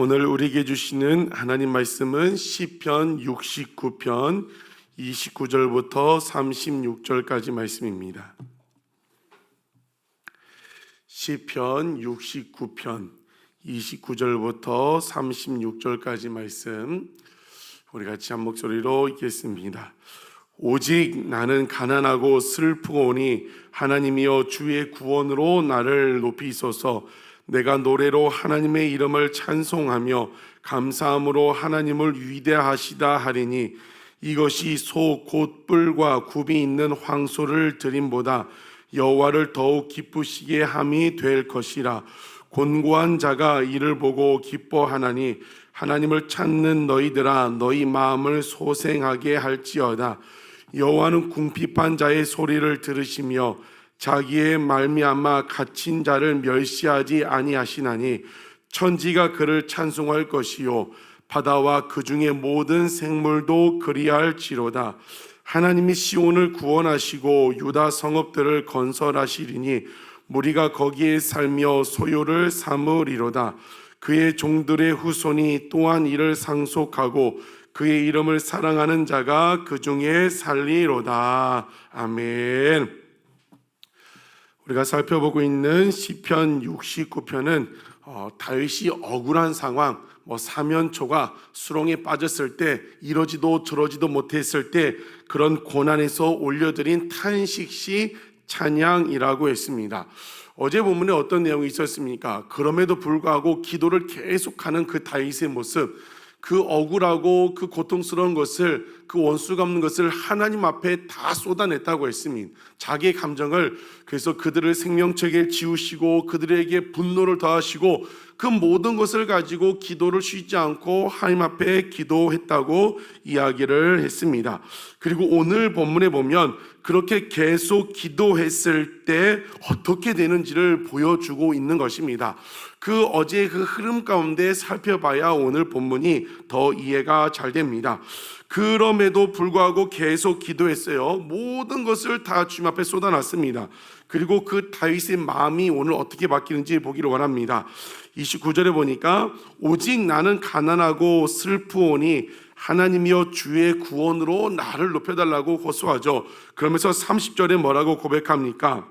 오늘 우리에게 주시는 하나님 말씀은 시편 69편 29절부터 36절까지 말씀입니다. 시편 69편 29절부터 36절까지 말씀 우리 같이 한 목소리로 읽겠습니다. 오직 나는 가난하고 슬프고 오니 하나님이여 주의 구원으로 나를 높이소서 내가 노래로 하나님의 이름을 찬송하며 감사함으로 하나님을 위대하시다 하리니 이것이 소 곧 뿔과 굽이 있는 황소를 드림보다 여호와를 더욱 기쁘시게 함이 될 것이라. 곤고한 자가 이를 보고 기뻐하나니 하나님을 찾는 너희들아 너희 마음을 소생하게 할지어다. 여호와는 궁핍한 자의 소리를 들으시며 자기의 말미암아 갇힌 자를 멸시하지 아니하시나니 천지가 그를 찬송할 것이요 바다와 그 중에 모든 생물도 그리할지로다. 하나님이 시온을 구원하시고 유다 성읍들을 건설하시리니 무리가 거기에 살며 소유를 삼으리로다. 그의 종들의 후손이 또한 이를 상속하고 그의 이름을 사랑하는 자가 그 중에 살리로다. 아멘. 우리가 살펴보고 있는 시편 69편은 어, 다윗이 억울한 상황, 뭐 사면초가 수렁에 빠졌을 때 이러지도 저러지도 못했을 때 그런 고난에서 올려드린 탄식시 찬양이라고 했습니다. 어제 본문에 어떤 내용이 있었습니까? 그럼에도 불구하고 기도를 계속하는 그 다윗의 모습, 그 억울하고 그 고통스러운 것을 그 원수 갚는 것을 하나님 앞에 다 쏟아냈다고 했습니다. 자기의 감정을 그래서 그들을 생명책에 지우시고 그들에게 분노를 더하시고 그 모든 것을 가지고 기도를 쉬지 않고 하나님 앞에 기도했다고 이야기를 했습니다. 그리고 오늘 본문에 보면 그렇게 계속 기도했을 때 어떻게 되는지를 보여주고 있는 것입니다. 그 어제 그 흐름 가운데 살펴봐야 오늘 본문이 더 이해가 잘 됩니다. 그럼에도 불구하고 계속 기도했어요. 모든 것을 다 주님 앞에 쏟아놨습니다. 그리고 그 다윗의 마음이 오늘 어떻게 바뀌는지 보기를 원합니다. 29절에 보니까 오직 나는 가난하고 슬프오니 하나님이여 주의 구원으로 나를 높여달라고 호소하죠. 그러면서 30절에 뭐라고 고백합니까?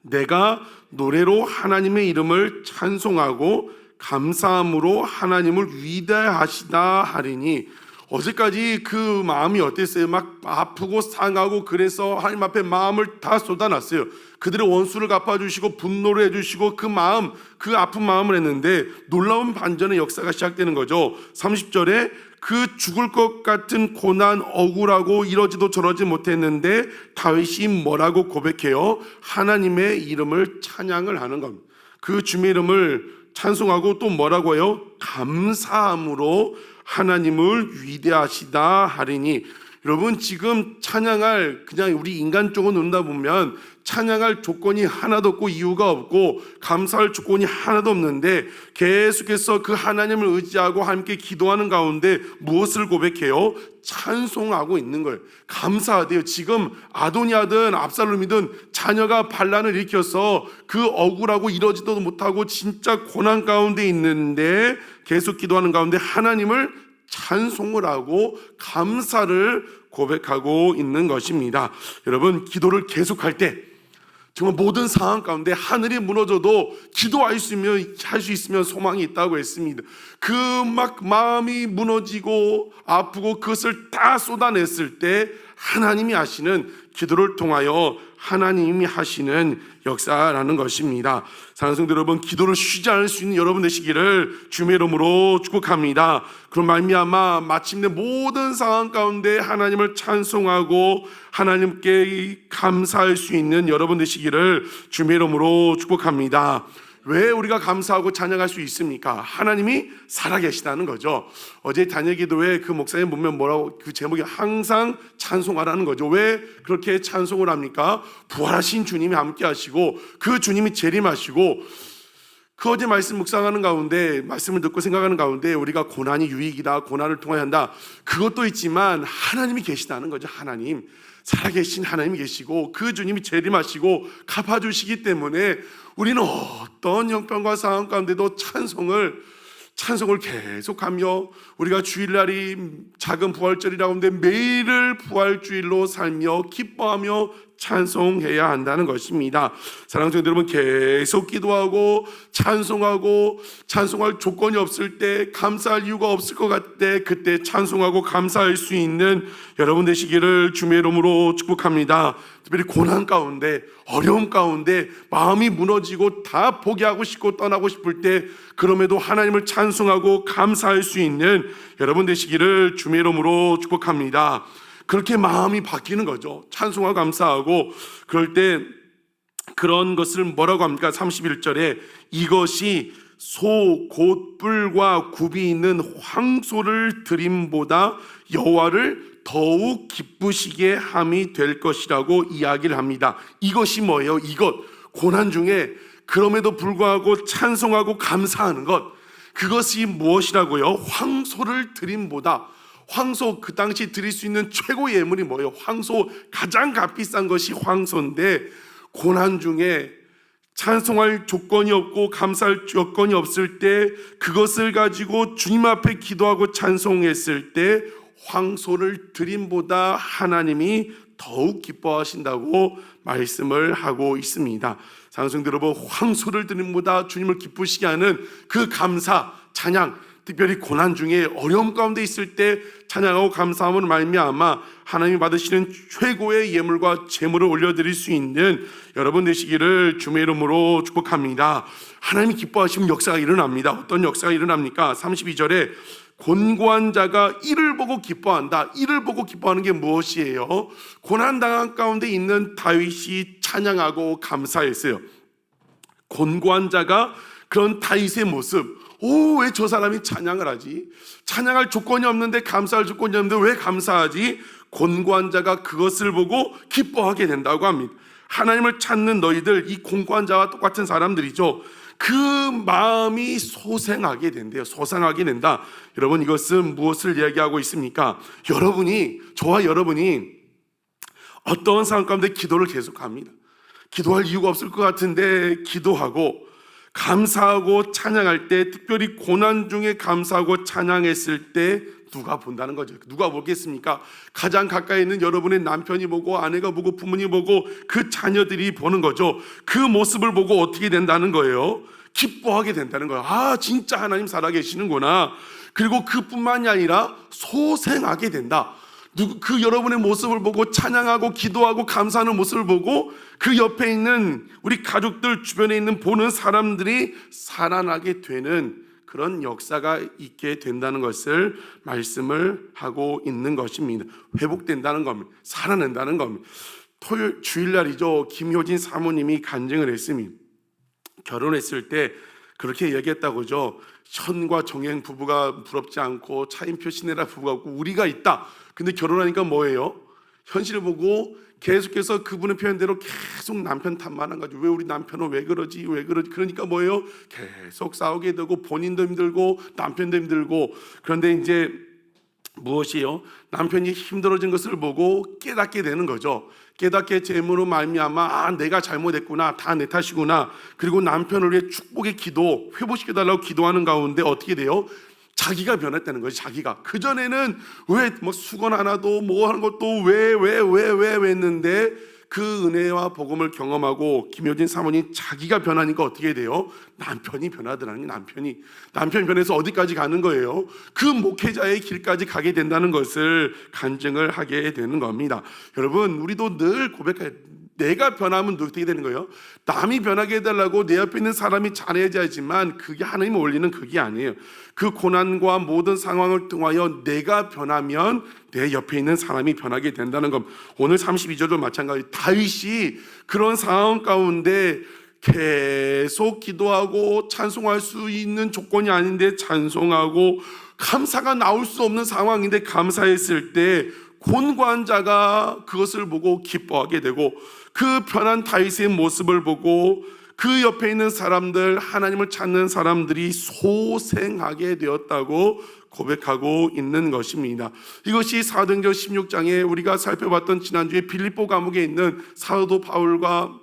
내가 노래로 하나님의 이름을 찬송하고 감사함으로 하나님을 위대하시다 하리니 어제까지 그 마음이 어땠어요? 막 아프고 상하고 그래서 하나님 앞에 마음을 다 쏟아놨어요. 그들의 원수를 갚아주시고 분노를 해주시고 그 마음, 그 아픈 마음을 했는데 놀라운 반전의 역사가 시작되는 거죠. 30절에 그 죽을 것 같은 고난 억울하고 이러지도 저러지 못했는데 다윗이 뭐라고 고백해요? 하나님의 이름을 찬양을 하는 겁니다. 그 주의 이름을 찬송하고 또 뭐라고 해요? 감사함으로 하나님을 위대하시다 하리니 여러분 지금 찬양할 그냥 우리 인간 쪽으로 논다 보면 찬양할 조건이 하나도 없고 이유가 없고 감사할 조건이 하나도 없는데 계속해서 그 하나님을 의지하고 함께 기도하는 가운데 무엇을 고백해요? 찬송하고 있는 걸 감사하대요. 지금 아도니아든 압살롬이든 자녀가 반란을 일으켜서 그 억울하고 이러지도 못하고 진짜 고난 가운데 있는데 계속 기도하는 가운데 하나님을 찬송을 하고 감사를 고백하고 있는 것입니다. 여러분, 기도를 계속할 때 정말 모든 상황 가운데 하늘이 무너져도 기도할 수 있으면 할 수 있으면 소망이 있다고 했습니다. 그 막 마음이 무너지고 아프고 그것을 다 쏟아냈을 때 하나님이 하시는 기도를 통하여 하나님이 하시는 역사라는 것입니다. 사랑하는 성도 여러분, 기도를 쉬지 않을 수 있는 여러분 되시기를 주의 이름으로 축복합니다. 그런 말미암아 마침내 모든 상황 가운데 하나님을 찬송하고 하나님께 감사할 수 있는 여러분 되시기를 주의 이름으로 축복합니다. 왜 우리가 감사하고 찬양할 수 있습니까? 하나님이 살아계시다는 거죠. 어제 단일 기도회 그 목사님 보면 뭐라고 그 제목이 항상 찬송하라는 거죠. 왜 그렇게 찬송을 합니까? 부활하신 주님이 함께 하시고 그 주님이 재림하시고 그 어제 말씀 묵상하는 가운데 말씀을 듣고 생각하는 가운데 우리가 고난이 유익이다 고난을 통하여 한다 그것도 있지만 하나님이 계시다는 거죠 하나님 살아계신 하나님이 계시고 그 주님이 재림하시고 갚아주시기 때문에 우리는 어떤 형편과 상황 가운데도 찬송을 찬송을 계속하며 우리가 주일날이 작은 부활절이라고 하는데 매일을 부활주일로 살며 기뻐하며 찬송해야 한다는 것입니다. 사랑하는 여러분 계속 기도하고 찬송하고 찬송할 조건이 없을 때 감사할 이유가 없을 것 같을 때 그때 찬송하고 감사할 수 있는 여러분 되시기를 주의 이름으로 축복합니다. 특별히 고난 가운데 어려움 가운데 마음이 무너지고 다 포기하고 싶고 떠나고 싶을 때 그럼에도 하나님을 찬송하고 감사할 수 있는 여러분 되시기를 주의 이름으로 축복합니다. 그렇게 마음이 바뀌는 거죠. 찬송하고 감사하고 그럴 때 그런 것을 뭐라고 합니까? 31절에 이것이 소 곧 뿔과 굽이 있는 황소를 드림보다 여호와를 더욱 기쁘시게 함이 될 것이라고 이야기를 합니다. 이것이 뭐예요? 이것 고난 중에 그럼에도 불구하고 찬송하고 감사하는 것 그것이 무엇이라고요? 황소를 드림보다 황소 그 당시 드릴 수 있는 최고 예물이 뭐예요? 황소 가장 값비싼 것이 황소인데 고난 중에 찬송할 조건이 없고 감사할 여건이 없을 때 그것을 가지고 주님 앞에 기도하고 찬송했을 때 황소를 드림보다 하나님이 더욱 기뻐하신다고 말씀을 하고 있습니다. 상승 여러분 황소를 드림보다 주님을 기쁘시게 하는 그 감사 찬양 특별히 고난 중에 어려움 가운데 있을 때 찬양하고 감사함을 말미암아 하나님이 받으시는 최고의 예물과 제물을 올려드릴 수 있는 여러분 되시기를 주의 이름으로 축복합니다. 하나님이 기뻐하시면 역사가 일어납니다. 어떤 역사가 일어납니까? 32절에 곤고한 자가 이를 보고 기뻐한다. 이를 보고 기뻐하는 게 무엇이에요? 고난 당한 가운데 있는 다윗이 찬양하고 감사했어요. 곤고한 자가 그런 다윗의 모습 오, 왜 저 사람이 찬양을 하지? 찬양할 조건이 없는데 감사할 조건이 없는데 왜 감사하지? 곤고한 자가 그것을 보고 기뻐하게 된다고 합니다. 하나님을 찾는 너희들, 이 곤고한 자와 똑같은 사람들이죠. 그 마음이 소생하게 된대요. 소생하게 된다. 여러분, 이것은 무엇을 이야기하고 있습니까? 여러분이, 저와 여러분이 어떤 상황 가운데 기도를 계속합니다. 기도할 이유가 없을 것 같은데 기도하고 감사하고 찬양할 때 특별히 고난 중에 감사하고 찬양했을 때 누가 본다는 거죠. 누가 보겠습니까? 가장 가까이 있는 여러분의 남편이 보고 아내가 보고 부모님 보고 그 자녀들이 보는 거죠. 그 모습을 보고 어떻게 된다는 거예요? 기뻐하게 된다는 거예요. 아, 진짜 하나님 살아계시는구나. 그리고 그뿐만이 아니라 소생하게 된다. 그 여러분의 모습을 보고 찬양하고 기도하고 감사하는 모습을 보고 그 옆에 있는 우리 가족들 주변에 있는 보는 사람들이 살아나게 되는 그런 역사가 있게 된다는 것을 말씀을 하고 있는 것입니다. 회복된다는 겁니다. 살아낸다는 겁니다. 토요일 주일날이죠. 김효진 사모님이 간증을 했습니다. 결혼했을 때 그렇게 얘기했다고죠. 현과 정행 부부가 부럽지 않고 차인표 시내라 부부가 없고 우리가 있다. 근데 결혼하니까 뭐예요? 현실을 보고 계속해서 그분의 표현대로 계속 남편 탓만 한 거죠. 왜 우리 남편은 왜 그러지? 왜 그러지? 그러니까 뭐예요? 계속 싸우게 되고 본인도 힘들고 남편도 힘들고 그런데 이제 무엇이요? 남편이 힘들어진 것을 보고 깨닫게 되는 거죠. 깨닫게 재물로 말미암아 아 내가 잘못했구나 다 내 탓이구나 그리고 남편을 위해 축복의 기도 회복시켜 달라고 기도하는 가운데 어떻게 돼요? 자기가 변했다는 거지 자기가 그 전에는 왜 뭐 수건 하나도 뭐 하는 것도 왜 왜 왜 왜 왜 했는데 그 은혜와 복음을 경험하고 김효진 사모님 자기가 변하니까 어떻게 돼요? 남편이 변하더라는 게 남편이 남편이 변해서 어디까지 가는 거예요? 그 목회자의 길까지 가게 된다는 것을 간증을 하게 되는 겁니다. 여러분 우리도 늘 고백해 내가 변하면 어떻게 되는 거예요? 남이 변하게 해달라고 내 옆에 있는 사람이 잘해야지만 그게 하나님 올리는 그게 아니에요. 그 고난과 모든 상황을 통하여 내가 변하면 내 옆에 있는 사람이 변하게 된다는 것. 오늘 32절도 마찬가지. 다윗이 그런 상황 가운데 계속 기도하고 찬송할 수 있는 조건이 아닌데 찬송하고 감사가 나올 수 없는 상황인데 감사했을 때 곤고한 자가 그것을 보고 기뻐하게 되고 그 편한 다윗의 모습을 보고 그 옆에 있는 사람들 하나님을 찾는 사람들이 소생하게 되었다고 고백하고 있는 것입니다. 이것이 사도행전 16장에 우리가 살펴봤던 지난주에 빌립보 감옥에 있는 사도 바울과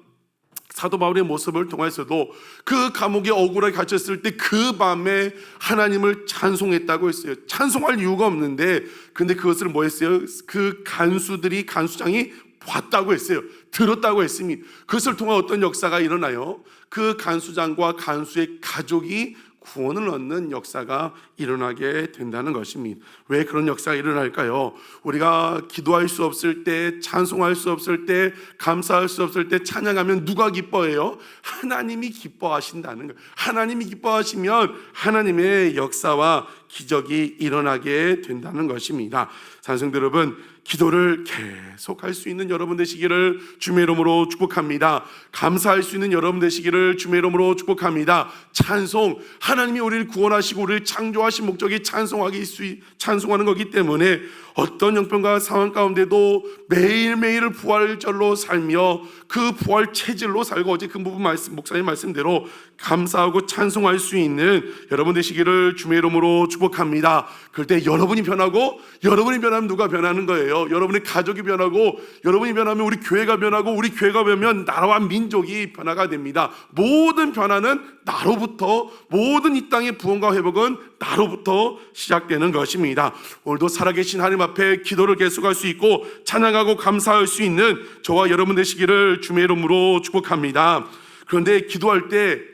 사도 바울의 모습을 통해서도 그 감옥에 억울하게 갇혔을 때 그 밤에 하나님을 찬송했다고 했어요. 찬송할 이유가 없는데 근데 그것을 뭐 했어요? 그 간수들이 간수장이 봤다고 했어요. 들었다고 했습니다. 그것을 통해 어떤 역사가 일어나요? 그 간수장과 간수의 가족이 구원을 얻는 역사가 일어나게 된다는 것입니다. 왜 그런 역사가 일어날까요? 우리가 기도할 수 없을 때, 찬송할 수 없을 때, 감사할 수 없을 때 찬양하면 누가 기뻐해요? 하나님이 기뻐하신다는 거예요. 하나님이 기뻐하시면 하나님의 역사와 기적이 일어나게 된다는 것입니다. 산성들 여러분, 기도를 계속 할 수 있는 여러분 되시기를 주의 이름으로 축복합니다. 감사할 수 있는 여러분 되시기를 주의 이름으로 축복합니다. 찬송 하나님이 우리를 구원하시고 우리를 창조하신 목적이 찬송하기 수 찬송하는 거기 때문에 어떤 형편과 상황 가운데도 매일매일 부활절로 살며 그 부활 체질로 살고 어제 그 부분 말씀 목사님 말씀대로 감사하고 찬송할 수 있는 여러분 되시기를 주의 이름으로 축복합니다. 그럴 때 여러분이 변하고 여러분이 변하면 누가 변하는 거예요. 여러분의 가족이 변하고 여러분이 변하면 우리 교회가 변하고 우리 교회가 변하면 나라와 민족이 변화가 됩니다. 모든 변화는 나로부터 모든 이 땅의 부흥과 회복은 나로부터 시작되는 것입니다. 오늘도 살아계신 하나님 앞에 기도를 계속할 수 있고 찬양하고 감사할 수 있는 저와 여러분 되시기를 주의 이름으로 축복합니다. 그런데 기도할 때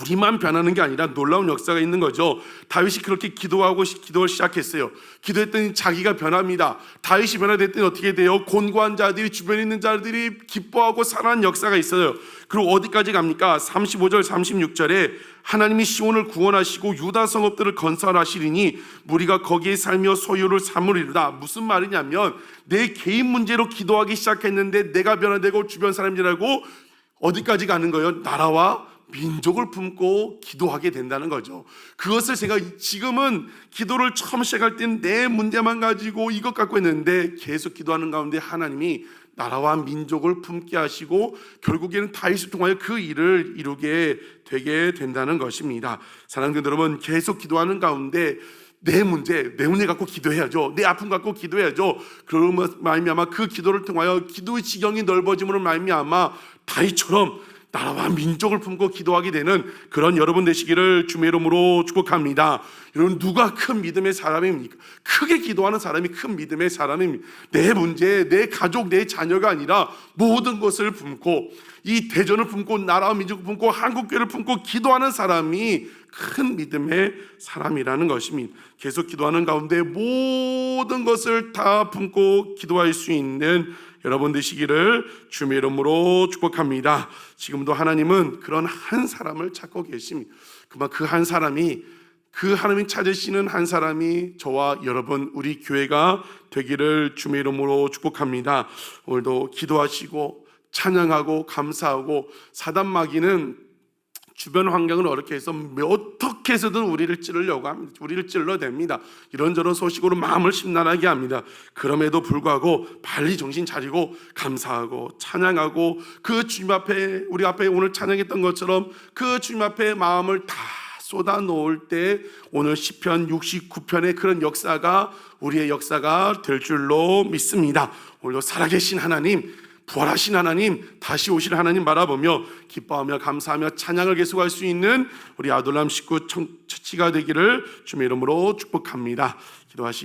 우리만 변하는 게 아니라 놀라운 역사가 있는 거죠. 다윗이 그렇게 기도하고 시- 기도를 시작했어요. 기도했더니 자기가 변합니다. 다윗이 변화됐더니 어떻게 돼요? 곤고한 자들이 주변에 있는 자들이 기뻐하고 살아난 역사가 있어요. 그리고 어디까지 갑니까? 35절 36절에 하나님이 시온을 구원하시고 유다 성읍들을 건설하시리니 무리가 거기에 살며 소유를 삼으리로다. 무슨 말이냐면 내 개인 문제로 기도하기 시작했는데 내가 변화되고 주변 사람들하고 어디까지 가는 거예요? 나라와 민족을 품고 기도하게 된다는 거죠. 그것을 제가 지금은 기도를 처음 시작할 때는 내 문제만 가지고 이것 갖고 했는데 계속 기도하는 가운데 하나님이 나라와 민족을 품게 하시고 결국에는 다윗을 통하여 그 일을 이루게 되게 된다는 것입니다. 사랑하는 여러분 계속 기도하는 가운데 내 문제, 내 문제 갖고 기도해야죠. 내 아픔 갖고 기도해야죠. 그러면 말미암아 그 기도를 통하여 기도의 지경이 넓어짐으로 말미암아 다윗처럼 나라와 민족을 품고 기도하게 되는 그런 여러분 되시기를 주의 이름으로 축복합니다. 여러분 누가 큰 믿음의 사람입니까? 크게 기도하는 사람이 큰 믿음의 사람입니다. 내 문제, 내 가족, 내 자녀가 아니라 모든 것을 품고 이 대전을 품고 나라와 민족을 품고 한국교회를 품고 기도하는 사람이 큰 믿음의 사람이라는 것입니다. 계속 기도하는 가운데 모든 것을 다 품고 기도할 수 있는 여러분 되시기를 주의 이름으로 축복합니다. 지금도 하나님은 그런 한 사람을 찾고 계십니다. 그만 그 한 사람이 그 하나님 찾으시는 한 사람이 저와 여러분 우리 교회가 되기를 주의 이름으로 축복합니다. 오늘도 기도하시고 찬양하고 감사하고 사단 마귀는 주변 환경을 어렵게 해서 어떻게 해서든 우리를 찌르려고 합니다. 우리를 찔러댑니다. 이런저런 소식으로 마음을 심란하게 합니다. 그럼에도 불구하고 빨리 정신 차리고 감사하고 찬양하고 그 주님 앞에 우리 앞에 오늘 찬양했던 것처럼 그 주님 앞에 마음을 다 쏟아 놓을 때 오늘 시편 69편의 그런 역사가 우리의 역사가 될 줄로 믿습니다. 오늘도 살아계신 하나님 부활하신 하나님, 다시 오실 하나님 바라보며 기뻐하며 감사하며 찬양을 계속할 수 있는 우리 아돌람 식구 청- 처치가 되기를 주의 이름으로 축복합니다. 기도하시